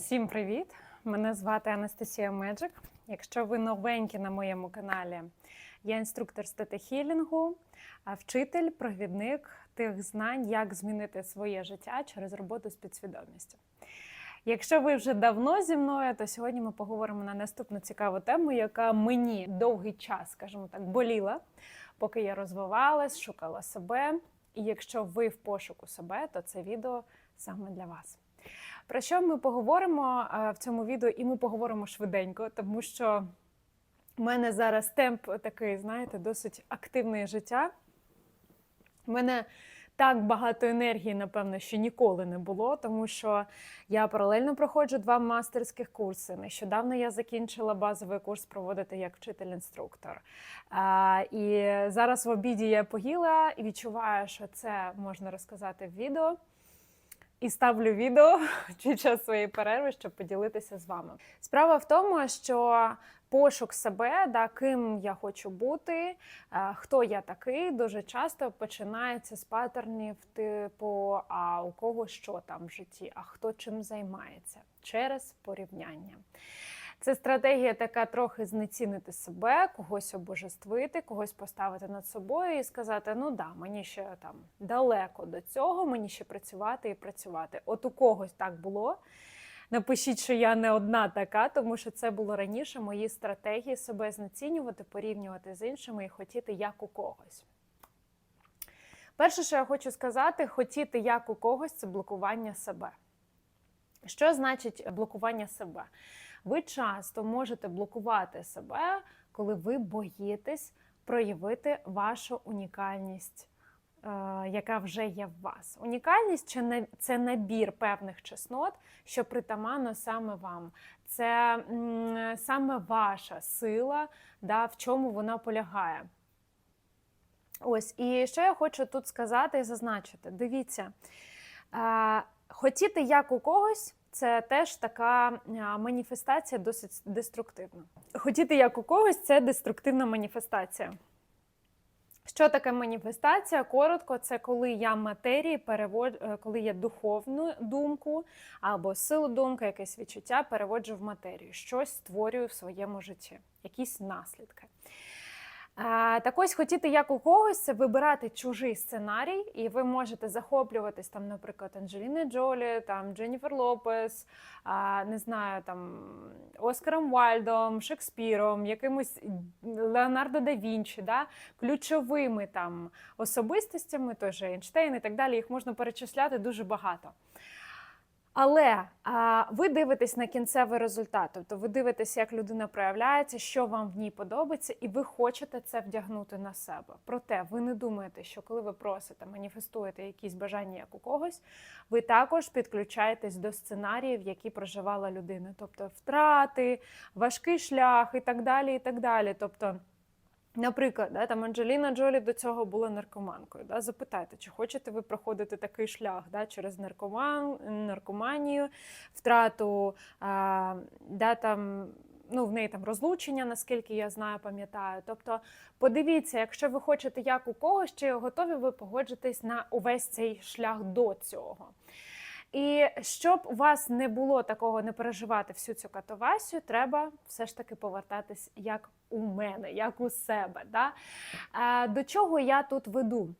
Всім привіт! Мене звати Анастасія Меджик. Якщо ви новенькі на моєму каналі, я інструктор з тета-хілінгу, вчитель, провідник тих знань, як змінити своє життя через роботу з підсвідомістю. Якщо ви вже давно зі мною, то сьогодні ми поговоримо на наступну цікаву тему, яка мені довгий час, скажімо так, боліла, поки я розвивалась, шукала себе. І якщо ви в пошуку себе, то це відео саме для вас. Про що ми поговоримо е, в цьому відео, і ми поговоримо швиденько, тому що в мене зараз темп такий, знаєте, досить активне життя. У мене так багато енергії, напевно, що ніколи не було, тому що я паралельно проходжу два мастерських курси. Нещодавно я закінчила базовий курс проводити як вчитель-інструктор. І зараз в обіді я поїла і відчуваю, що це можна розказати в відео. І ставлю відео під час своєї перерви, щоб поділитися з вами. Справа в тому, що пошук себе, да, ким я хочу бути, е, хто я такий, дуже часто починається з паттернів, типу, а у кого що там в житті, а хто чим займається через порівняння. Це стратегія така трохи знецінити себе, когось обожествити, когось поставити над собою і сказати: ну да, мені ще там далеко до цього, мені ще працювати і працювати. От у когось так було. Напишіть, що я не одна така, тому що це було раніше мої стратегії себе знецінювати, порівнювати з іншими і хотіти як у когось. Перше, що я хочу сказати, хотіти як у когось це блокування себе. Що значить блокування себе? Ви часто можете блокувати себе, коли ви боїтесь проявити вашу унікальність, е, яка вже є в вас. Унікальність це набір певних чеснот, що притаманно саме вам. Це саме ваша сила, да, в чому вона полягає. Ось, і що я хочу тут сказати і зазначити: дивіться, е, хотіти як у когось. Це теж така маніфестація досить деструктивна. Хотіти як у когось це деструктивна маніфестація. Що таке маніфестація? Коротко, це коли я матерії переводжу, коли я духовну думку або силу думки, якесь відчуття переводжу в матерію, щось створюю в своєму житті, якісь наслідки. Так ось хотіти як у когось це вибирати чужий сценарій, і ви можете захоплюватись там, наприклад, Анджеліною Джолі, там Дженніфер Лопес, не знаю, там Оскаром Вальдом, Шекспіром, якимось Леонардо да Вінчі, да? ключовими там особистостями, той же Ейнштейн і так далі. Їх можна перечисляти дуже багато. Але а, ви дивитесь на кінцевий результат, тобто ви дивитесь, як людина проявляється, що вам в ній подобається, і ви хочете це вдягнути на себе. Проте ви не думаєте, що коли ви просите, маніфестуєте якісь бажання як у когось, ви також підключаєтесь до сценаріїв, які проживала людина, тобто втрати, важкий шлях і так далі. і так далі. Тобто, Наприклад, да, там Анджеліна Джолі до цього була наркоманкою. Да, Запитайте, чи хочете ви проходити такий шлях да, через наркоман, наркоманію, втрату а, да, там, ну, в неї там розлучення, наскільки я знаю, пам'ятаю. Тобто, подивіться, якщо ви хочете як у когось, чи готові ви погоджитись на увесь цей шлях до цього. І щоб у вас не було такого, не переживати всю цю катавасію, треба все ж таки повертатись як у мене, як у себе. Да? До чого я тут веду?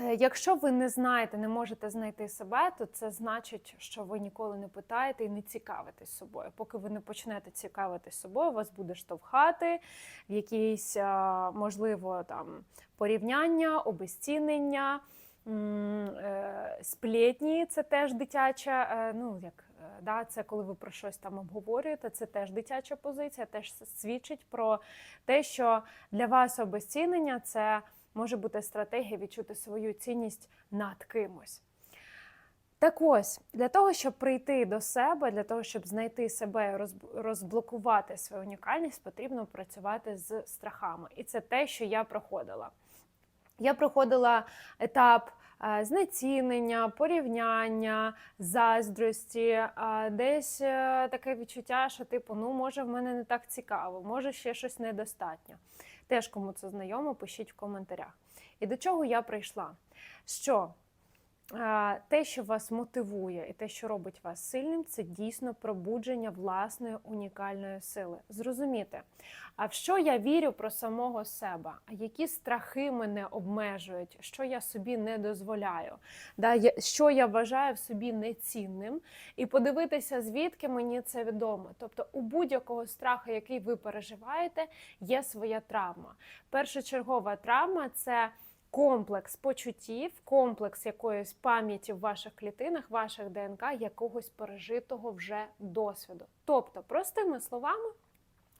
Е, якщо ви не знаєте, не можете знайти себе, то це значить, що ви ніколи не питаєте і не цікавитесь собою. Поки ви не почнете цікавитись собою, вас буде штовхати в якісь, можливо, там порівняння, обезцінення. Е, сплетні це теж дитяча, е, ну як да, це коли ви про щось там обговорюєте, це теж дитяча позиція, теж свідчить про те, що для вас обезцінення це може бути стратегія відчути свою цінність над кимось. Так ось, для того, щоб прийти до себе, для того, щоб знайти себе, розблокувати свою унікальність, потрібно працювати з страхами. І це те, що я проходила. Я проходила етап Е, знецінення, порівняння, заздрості, десь е, таке відчуття, що типу, ну може в мене не так цікаво, може ще щось недостатньо. Теж кому це знайомо, пишіть в коментарях. І до чого я прийшла? Що е, те, що вас мотивує, і те, що робить вас сильним, це дійсно пробудження власної унікальної сили. Зрозуміти, а в що я вірю про самого себе, а які страхи мене обмежують, що я собі не дозволяю, що я вважаю в собі нецінним, і подивитися, звідки мені це відомо. Тобто, у будь-якого страху, який ви переживаєте, є своя травма. Першочергова травма це комплекс почуттів, комплекс якоїсь пам'яті в ваших клітинах, ваших ДНК, якогось пережитого вже досвіду. Тобто, простими словами.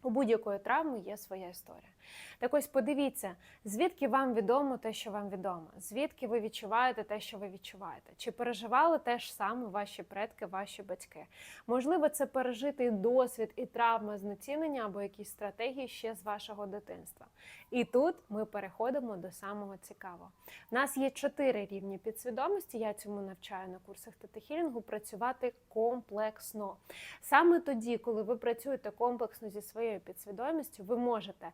У будь-якої травми є своя історія. Так ось подивіться, звідки вам відомо те, що вам відомо, звідки ви відчуваєте те, що ви відчуваєте. Чи переживали те ж саме ваші предки, ваші батьки? Можливо, це пережитий досвід і травма знецінення або якісь стратегії ще з вашого дитинства. І тут ми переходимо до самого цікавого. У нас є чотири рівні підсвідомості. Я цьому навчаю на курсах тетахілінгу працювати комплексно. Саме тоді, коли ви працюєте комплексно зі своєю підсвідомістю, ви можете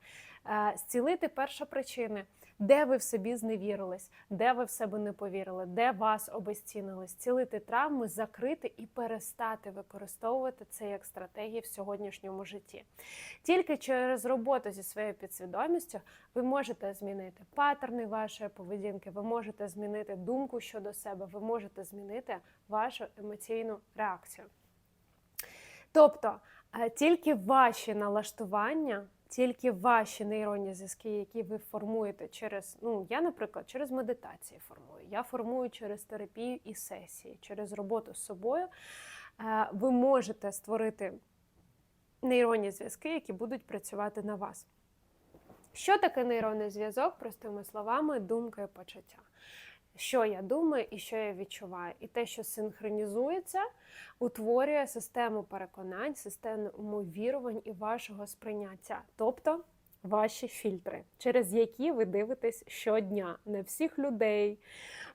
зцілити першопричини, де ви в собі зневірились, де ви в себе не повірили, де вас обезцінили, зцілити травми, закрити і перестати використовувати це як стратегії в сьогоднішньому житті. Тільки через роботу зі своєю підсвідомістю ви можете змінити паттерни вашої поведінки, ви можете змінити думку щодо себе, ви можете змінити вашу емоційну реакцію. Тобто е, тільки ваші налаштування, тільки ваші нейронні зв'язки, які ви формуєте через, ну я, наприклад, через медитації формую, я формую через терапію і сесії, через роботу з собою. е, Ви можете створити нейронні зв'язки, які будуть працювати на вас. Що таке нейронний зв'язок? Простими словами, думка і почуття. Що я думаю і що я відчуваю. І те, що синхронізується, утворює систему переконань, систему вірувань і вашого сприйняття. Тобто ваші фільтри, через які ви дивитесь щодня на всіх людей,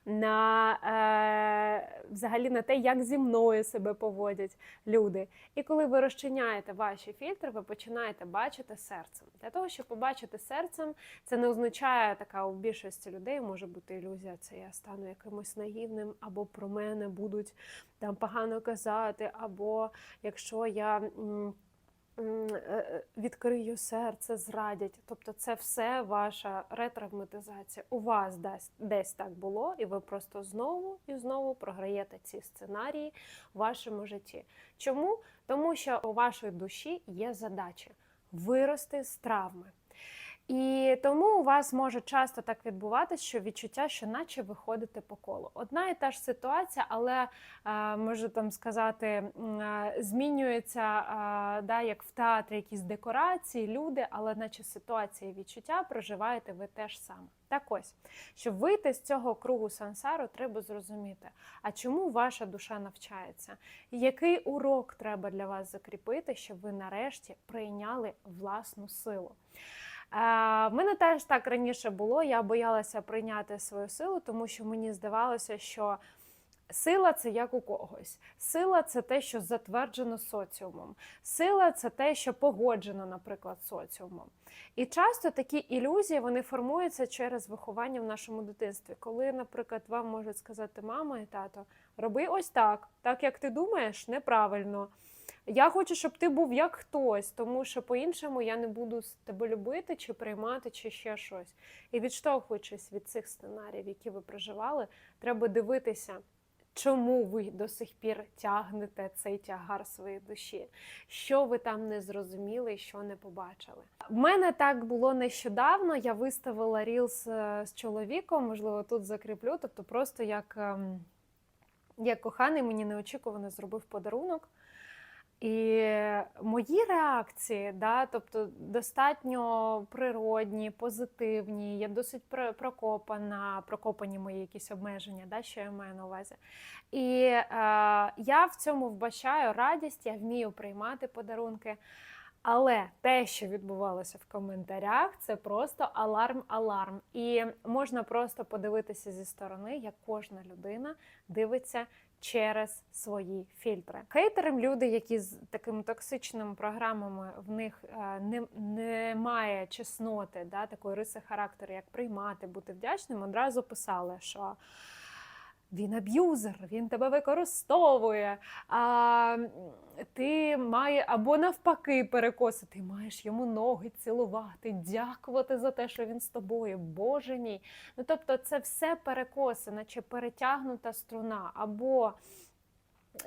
на е, взагалі на те, як зі мною себе поводять люди. І коли ви розчиняєте ваші фільтри, ви починаєте бачити серцем. Для того, щоб побачити серцем, це не означає така у більшості людей може бути ілюзія, це я стану якимось наївним, або про мене будуть там погано казати, або якщо я. м, Відкрию серце, зрадять. Тобто, це все ваша ретравматизація. У вас десь, так було, і ви просто знову і знову програєте ці сценарії в вашому житті. Чому? Тому що у вашої душі є задача вирости з травми. І тому у вас може часто так відбуватися, що відчуття, що наче ви ходите по колу. Одна і та ж ситуація, але е, можу там сказати, е, змінюється е, да, як в театрі якісь декорації, люди, але наче ситуація і відчуття проживаєте ви теж саме. Так ось, щоб вийти з цього кругу сансару, треба зрозуміти, а чому ваша душа навчається? Який урок треба для вас закріпити, щоб ви нарешті прийняли власну силу? В мене теж так раніше було. Я боялася прийняти свою силу, тому що мені здавалося, що сила це як у когось. Сила це те, що затверджено соціумом. Сила це те, що погоджено, наприклад, соціумом. І часто такі ілюзії вони формуються через виховання в нашому дитинстві. Коли, наприклад, вам можуть сказати мама і тато, роби ось так, так як ти думаєш, неправильно. Я хочу, щоб ти був як хтось, тому що по-іншому я не буду тебе любити чи приймати, чи ще щось. І відштовхуючись від цих сценаріїв, які ви проживали, треба дивитися, чому ви до сих пір тягнете цей тягар своєї душі, що ви там не зрозуміли що не побачили. В мене так було нещодавно. Я виставила рілс е, з чоловіком, можливо, тут закріплю, тобто просто як, ем, як коханий мені неочікувано зробив подарунок. І мої реакції, да, тобто достатньо природні, позитивні, я досить про- прокопана, прокопані мої якісь обмеження, да, що я маю на увазі. І е, я в цьому вбачаю радість, я вмію приймати подарунки. Але те, що відбувалося в коментарях, це просто аларм-аларм. І можна просто подивитися зі сторони, як кожна людина дивиться через свої фільтри. Хейтерам люди, які з такими токсичними програмами в них е, не, немає чесноти, да, такої риси характеру, як приймати, бути вдячним, одразу писали, що він аб'юзер, він тебе використовує. А, ти має або навпаки перекоси, ти маєш йому ноги цілувати, дякувати за те, що він з тобою. Боже мій. Ну тобто, це все перекоси, наче перетягнута струна, або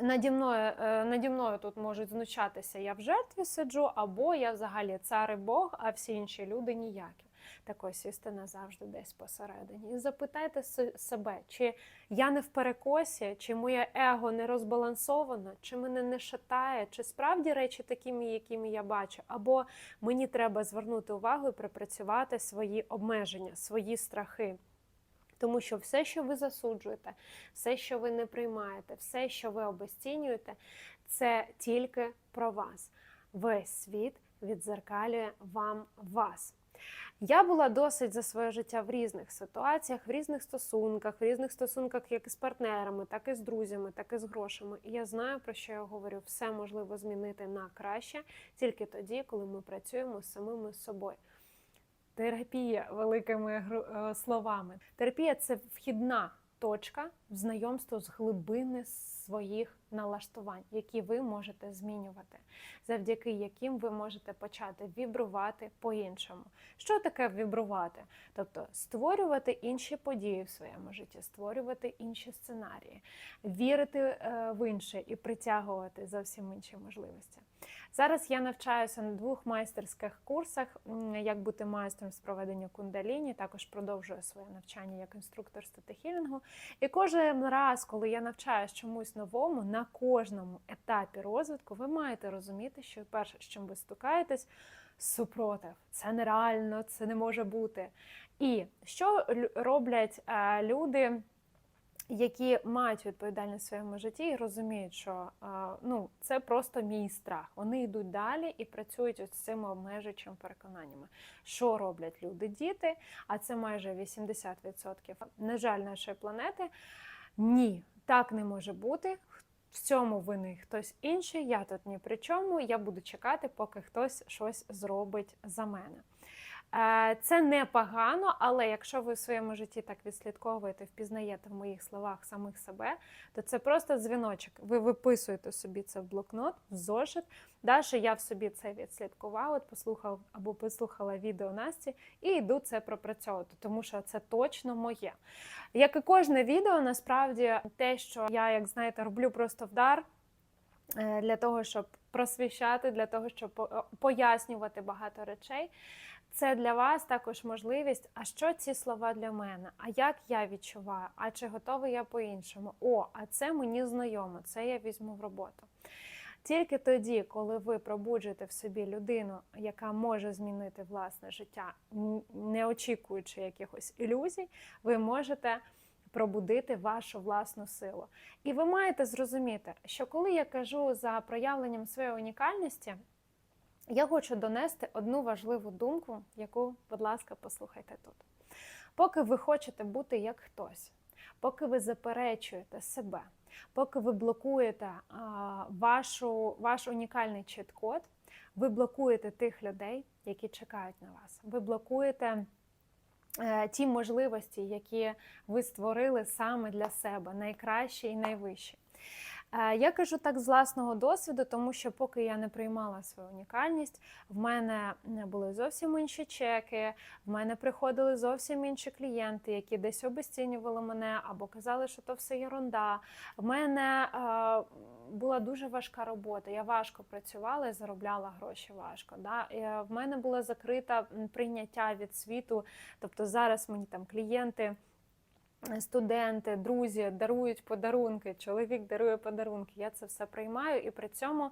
наді мною, е, наді мною тут можуть знущатися, я в жертві сиджу, або я взагалі цар і Бог, а всі інші люди ніякі. Так ось істина завжди десь посередині. І запитайте себе, чи я не в перекосі, чи моє его не розбалансовано, чи мене не шатає, чи справді речі такими, якими я бачу, або мені треба звернути увагу і пропрацювати свої обмеження, свої страхи. Тому що все, що ви засуджуєте, все, що ви не приймаєте, все, що ви обесцінюєте, це тільки про вас. Весь світ відзеркалює вам вас. Я була досить за своє життя в різних ситуаціях, в різних стосунках, в різних стосунках як з партнерами, так і з друзями, так і з грошами. І я знаю, про що я говорю. Все можливо змінити на краще тільки тоді, коли ми працюємо з самими собою. Терапія великими е, словами. Терапія це вхідна точка в знайомство з глибини своїх налаштувань, які ви можете змінювати, завдяки яким ви можете почати вібрувати по-іншому. Що таке вібрувати? Тобто створювати інші події в своєму житті, створювати інші сценарії, вірити е, в інше і притягувати зовсім інші можливості. Зараз я навчаюся на двох майстерських курсах, як бути майстром з проведення кундаліні. Також продовжую своє навчання як інструктор статехілінгу. І кожен раз, коли я навчаюсь чомусь новому, на кожному етапі розвитку, ви маєте розуміти, що перше, з чим ви стукаєтесь, супротив. Це нереально, це не може бути. І що роблять е, люди? які мають відповідальність в своєму житті і розуміють, що а, ну, це просто мій страх. Вони йдуть далі і працюють ось з цими обмежуючими переконаннями. Що роблять люди, діти? А це майже 80%. На жаль, нашої планети. Ні, так не може бути. В цьому винний хтось інший, я тут ні при чому. Я буду чекати, поки хтось щось зробить за мене. Е, Це не погано, але якщо ви в своєму житті так відслідковуєте, впізнаєте в моїх словах самих себе, то це просто дзвіночок. Ви виписуєте собі це в блокнот, в зошит. Далі я в собі це відслідкував, от послухав або послухала відео Насті і йду це пропрацьовувати, тому що це точно моє. Як і кожне відео, насправді те, що я, як знаєте, роблю просто вдар е, для того, щоб просвіщати, для того, щоб пояснювати багато речей. Це для вас також можливість. А що ці слова для мене? А як я відчуваю? А чи готовий я по-іншому? О, а це мені знайомо, це я візьму в роботу. Тільки тоді, коли ви пробуджуєте в собі людину, яка може змінити власне життя, не очікуючи якихось ілюзій, ви можете пробудити вашу власну силу. І ви маєте зрозуміти, що коли я кажу за проявленням своєї унікальності, я хочу донести одну важливу думку, яку, будь ласка, послухайте тут. Поки ви хочете бути як хтось, поки ви заперечуєте себе, поки ви блокуєте а, вашу, ваш унікальний чіт-код, ви блокуєте тих людей, які чекають на вас. Ви блокуєте е, ті можливості, які ви створили саме для себе, найкращі і найвищі. Е, Я кажу так з власного досвіду, тому що поки я не приймала свою унікальність, в мене не були зовсім інші чеки, в мене приходили зовсім інші клієнти, які десь обесцінювали мене або казали, що то все ерунда. В мене е, була дуже важка робота. Я важко працювала і заробляла гроші важко. Да? Е, в мене було закрите прийняття від світу. Тобто зараз мені там клієнти студенти, друзі дарують подарунки, чоловік дарує подарунки. Я це все приймаю і при цьому.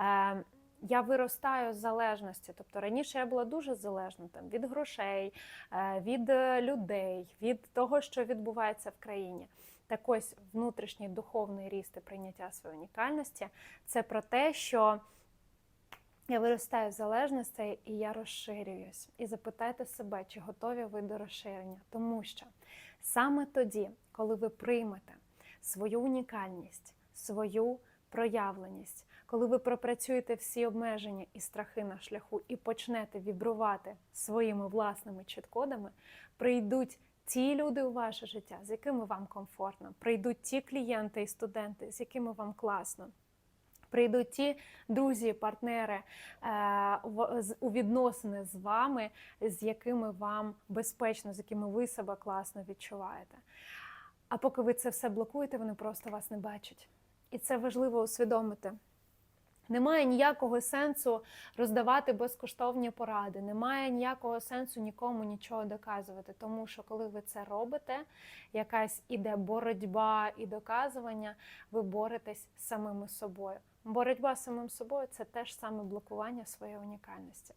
Е, я виростаю з залежності. Тобто раніше я була дуже залежна там, від грошей, е, від е, людей, від того, що відбувається в країні. Так ось внутрішній духовний ріст і прийняття своєї унікальності це про те, що я виростаю в залежності і я розширююсь. І запитайте себе, чи готові ви до розширення. Тому що саме тоді, коли ви приймете свою унікальність, свою проявленість, коли ви пропрацюєте всі обмеження і страхи на шляху і почнете вібрувати своїми власними чіткодами, прийдуть ті люди у ваше життя, з якими вам комфортно, прийдуть ті клієнти і студенти, з якими вам класно. Прийдуть ті друзі, партнери е, у відносини з вами, з якими вам безпечно, з якими ви себе класно відчуваєте. А поки ви це все блокуєте, вони просто вас не бачать. І це важливо усвідомити. Немає ніякого сенсу роздавати безкоштовні поради, немає ніякого сенсу нікому нічого доказувати. Тому що коли ви це робите, якась іде боротьба і доказування, ви боретесь самими собою. Боротьба з самим собою це теж саме блокування своєї унікальності.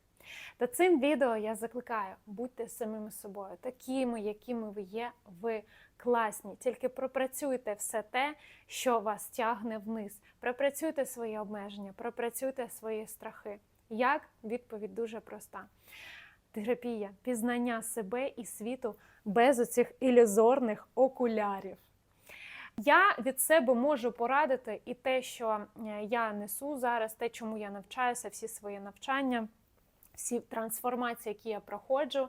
Та цим відео я закликаю, будьте самими собою, такими, якими ви є, ви класні. Тільки пропрацюйте все те, що вас тягне вниз. Пропрацюйте свої обмеження, пропрацюйте свої страхи. Як? Відповідь дуже проста. Терапія, пізнання себе і світу без оцих ілюзорних окулярів. Я від себе можу порадити і те, що е, я несу зараз, те, чому я навчаюся, всі свої навчання, всі трансформації, які я проходжу,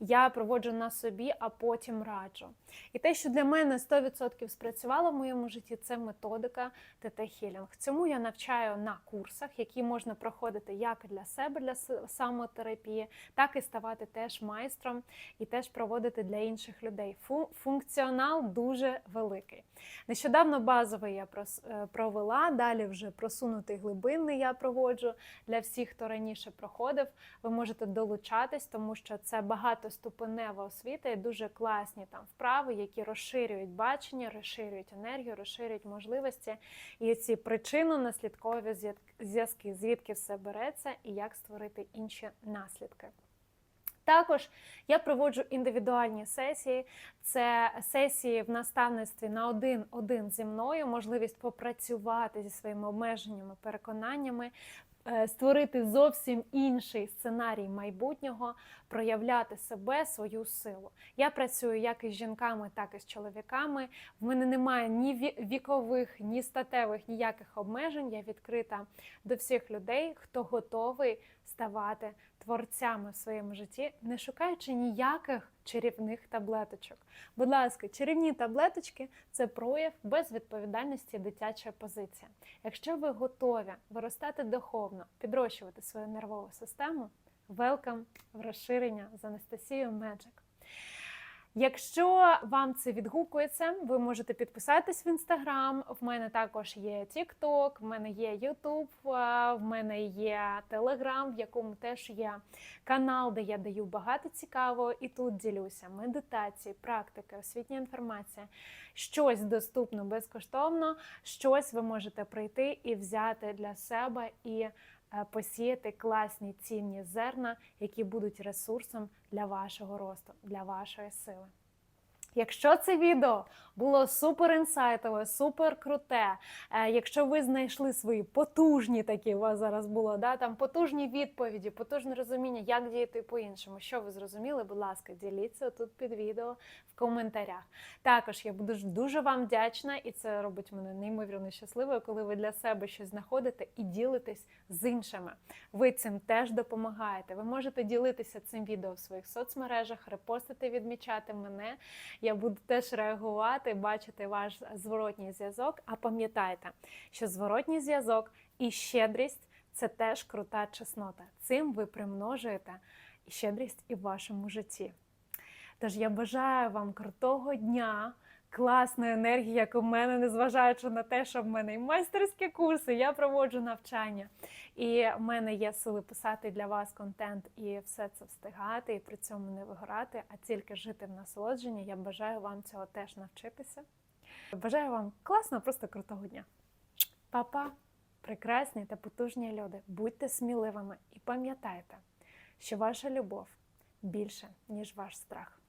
я проводжу на собі, а потім раджу. І те, що для мене 100% спрацювало в моєму житті, це методика ТТ Хілінг. Цьому я навчаю на курсах, які можна проходити як для себе, для самотерапії, так і ставати теж майстром і теж проводити для інших людей. Фу- Функціонал дуже великий. Нещодавно базовий я е, провела, далі вже просунутий глибинний я проводжу для всіх, хто раніше проходив. Ви можете долучатись, тому що це багатоступенева освіта і дуже класні там вправи, які розширюють бачення, розширюють енергію, розширюють можливості. І ці причинно-наслідкові зв'яз- зв'язки, звідки все береться і як створити інші наслідки. Також я проводжу індивідуальні сесії. Це сесії в наставництві на один-один зі мною, можливість попрацювати зі своїми обмеженнями, переконаннями, е, створити зовсім інший сценарій майбутнього, проявляти себе, свою силу. Я працюю як із жінками, так і з чоловіками. В мене немає ні вікових, ні статевих ніяких обмежень. Я відкрита до всіх людей, хто готовий ставати творцями в своєму житті, не шукаючи ніяких чарівних таблеточок. Будь ласка, чарівні таблеточки це прояв безвідповідальності дитяча позиція. Якщо ви готові виростати духовно, підрощувати свою нервову систему, велкам в розширення з Анастасією Меджик. Якщо вам це відгукується, ви можете підписатись в інстаграм. В мене також є TikTok, в мене є YouTube, е, в мене є Telegram, в якому теж є канал, де я даю багато цікавого, і тут ділюся медитації, практики, освітня інформація. Щось доступно безкоштовно, щось ви можете прийти і взяти для себе і посіяти класні цінні зерна, які будуть ресурсом для вашого росту, для вашої сили. Якщо це відео було супер інсайтове, супер круте, е, якщо ви знайшли свої потужні такі, у вас зараз було да, там потужні відповіді, потужне розуміння, як діяти по-іншому, що ви зрозуміли, будь ласка, діліться тут під відео в коментарях. Також я буду дуже вам вдячна, і це робить мене неймовірно щасливою, коли ви для себе щось знаходите і ділитесь з іншими. Ви цим теж допомагаєте. Ви можете ділитися цим відео в своїх соцмережах, репостити, відмічати мене. Я буду теж реагувати, бачити ваш зворотній зв'язок. А пам'ятайте, що зворотній зв'язок і щедрість це теж крута чеснота. Цим ви примножуєте щедрість і в вашому житті. Тож я бажаю вам крутого дня, класної енергії, як у мене, незважаючи на те, що в мене і майстерські курси, я проводжу навчання. І в мене є сили писати для вас контент і все це встигати, і при цьому не вигорати, а тільки жити в насолодженні. Я бажаю вам цього теж навчитися. Бажаю вам класного, просто крутого дня. Па-па! Прекрасні та потужні люди. Будьте сміливими і пам'ятайте, що ваша любов більше, ніж ваш страх.